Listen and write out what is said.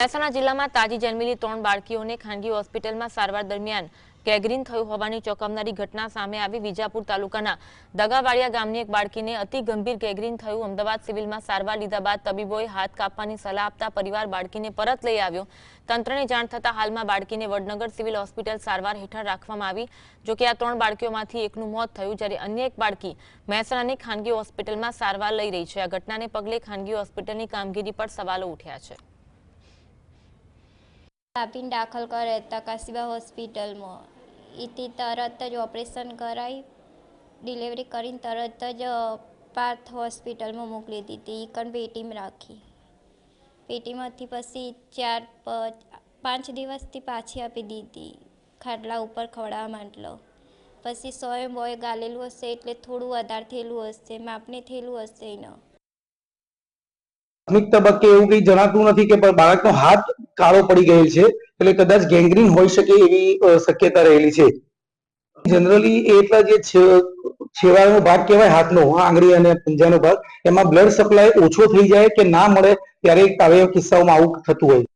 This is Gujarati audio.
મહેસાણા જિલ્લામાં તાજી જન્મેલી ત્રણ બાળકીઓને ખાનગી હોસ્પિટલમાં સારવાર દરમિયાન ગેંગ્રીન થયું હોવાની ચોંકાવનારી ઘટના સામે આવી વિજાપુર તાલુકાના દગાવાડિયા ગામની એક બાળકીને અતિ ગંભીર ગેંગ્રીન થયું. અમદાવાદ સિવિલમાં સારવાર લીધા બાદ તબીબોએ હાથ કાપવાની સલાહ આપતા પરિવાર બાળકીને પરત લઈ આવ્યો. તંત્રને જાણ થતાં હાલમાં બાળકીને વડનગર સિવિલ હોસ્પિટલ સારવાર હેઠળ રાખવામાં આવી. જોકે આ ત્રણ બાળકીઓમાંથી એકનું મોત થયું, જ્યારે અન્ય એક બાળકી મહેસાણાની ખાનગી હોસ્પિટલમાં સારવાર લઈ રહી છે. આ ઘટનાને પગલે ખાનગી હોસ્પિટલની કામગીરી પર સવાલો ઉઠ્યા છે. આપીને દાખલ કરે તકાસીબા હોસ્પિટલમાં. એથી તરત જ ઓપરેશન કરાવી ડિલિવરી કરીને તરત જ પાર્થ હોસ્પિટલમાં મોકલી દીધી. કણ પેટીમાં રાખી. પેટીમાંથી પછી ચાર પાંચ દિવસથી પાછી આપી દીધી. ખાટલા ઉપર ખવડાવવા માટલો પછી સોય બોય ગાલેલું હશે એટલે થોડું વધારે થયેલું હશે, માપને થયેલું હશે એનો. પ્રાથમિક તબક્કે એવું કંઈ જણાતું નથી કે બાળકનો હાથ કાળો પડી ગયેલ છે, એટલે કદાચ ગેંગ્રીન હોઈ શકે એવી શક્યતા રહેલી છે. જનરલી એટલા જે છેવાડાનો ભાગ કહેવાય, હાથનો આંગળી અને પંજાનો ભાગ, એમાં બ્લડ સપ્લાય ઓછો થઈ જાય કે ના મળે, ત્યારે આવા કિસ્સાઓમાં આવું થતું હોય